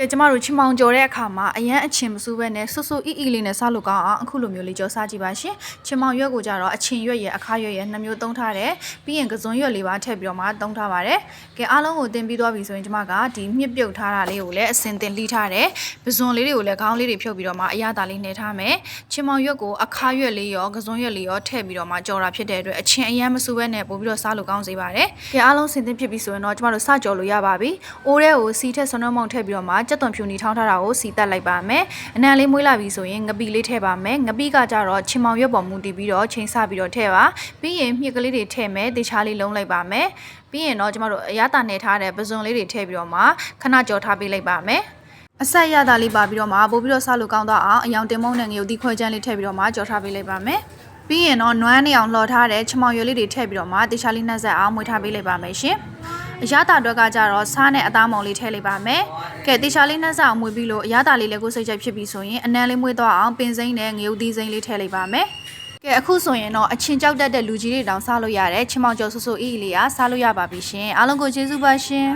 ကဲကျမတို့ချင်မောင်ကြော်တဲ့အခါမှာအရန်အချင်မစူးပဲနဲ့ဆွဆွအီအီလေးနဲ့စားလို့ကောင်းအောင်အခုလိုမျိုးလေးကြော်စားကြည့်ပါရှင်ချင်မောင်ရွက်ကိုကြတော့အချင်ရွက်ရဲ့အခါရွက်ရဲ့နှစ်မျိုးသုံးထားတယ်ပြီးရင်ကစွန်ရွက်လေးပါထည့်ပြီးတော့မှသုံးထားပါတယ်ကဲအားလုံးကိုတင်ပြီးသွားပြီဆိုရင်ကျမကဒီမြစ်ပြုတ်ထားတာလေးကိုလည်းအစင်တင်လှီးထားတယ်ပဇွန်လေးတွေကိုလည်းခေါင်းလေးတွေဖြုတ်ပြီးတော့မှအရသာလေးနှဲထားမယ်ချင်မောင်ရွက်ကိုအခါရွက်လေးရောကစွန်ရွက်လေးရောထည့်ပြီးတော့မှကြော်တာဖြစ်တဲ့အတွက်အချင်အရန်မစူးပဲနဲ့ပို့ပြီးတော့စားလို့ကောင်းစေပါတယ်ကဲအားလုံးစင်တင်ဖြစ်ပြီဆိုရင်တော့ကျမတို့စကြော်လို့ရပါပြီအိုးထဲကိုစီထက်ဆွမ်းနှမောင်ထည့်ပြီးတော့မှကြက်သွန်ဖြူနီထောင်းထားတာကိုစီတက်လိုက်ပါမယ်အနံလေးမွေးလာပြီဆိုရင်ငပိလေးထည့်ပါမယ်ငပိကကြတော့ချင်မောင်ရွက်ပေါ်မူတည်ပြီးတော့ချိန်ဆပြီးတော့ထည့်ပါပြီးရင်မြစ်ကလေးတွေထည့်မယ်တေချာလေးလုံးလိုက်ပါမယ်ပြီးရင်တော့ကျမတို့အရသာနေထားတဲ့ပဇွန်လေးတွေထည့်ပြီးတော့မှခဏကြော်ထားပေးလိုက်ပါမယ်အဆက်ရတာလေးပါပြီးတော့မှပို့ပြီးတော့စားလို့ကောင်းတော့အောင်အယောင်တင်မုံနဲ့ငရုတ်သီးခွဲချမ်းလေးထည့်ပြီးတော့မှကြော်ထားပေးလိုက်ပါမယ်ပြီးရင်တော့နွမ်းနေအောင်လှော်ထားတဲ့ချမောင်ရွက်လေးတွေထည့်ပြီးတော့မှတေချာလေးနှက်ဆက်အောင်မွေးထားပေးလိုက်ပါမယ်ရှင် အရသာအတွက်ကကြတော့စားနဲ့အသားမောင်လေးထည့်လိုက်ပါမယ်။ကဲတေချာလေးနှက်ဆက်အောင်မွေးပြီးလို့အရသာလေးလည်းကိုယ်စိတ်ချိုက်ဖြစ်ပြီဆိုရင်အနံလေးမွေးတော့အောင်ပင်စိမ့်နဲ့ငရုတ်သီးစိမ့်လေးထည့်လိုက်ပါမယ်။ကဲအခုဆိုရင်တော့အချင်းကြောက်တတ်တဲ့လူကြီးတွေတောင်စားလို့ရတယ်ချင်မောင်ကျော်ဆူဆူအီအီလေးကစားလို့ရပါပြီရှင်အားလုံးကိုကျေးဇူးပါရှင်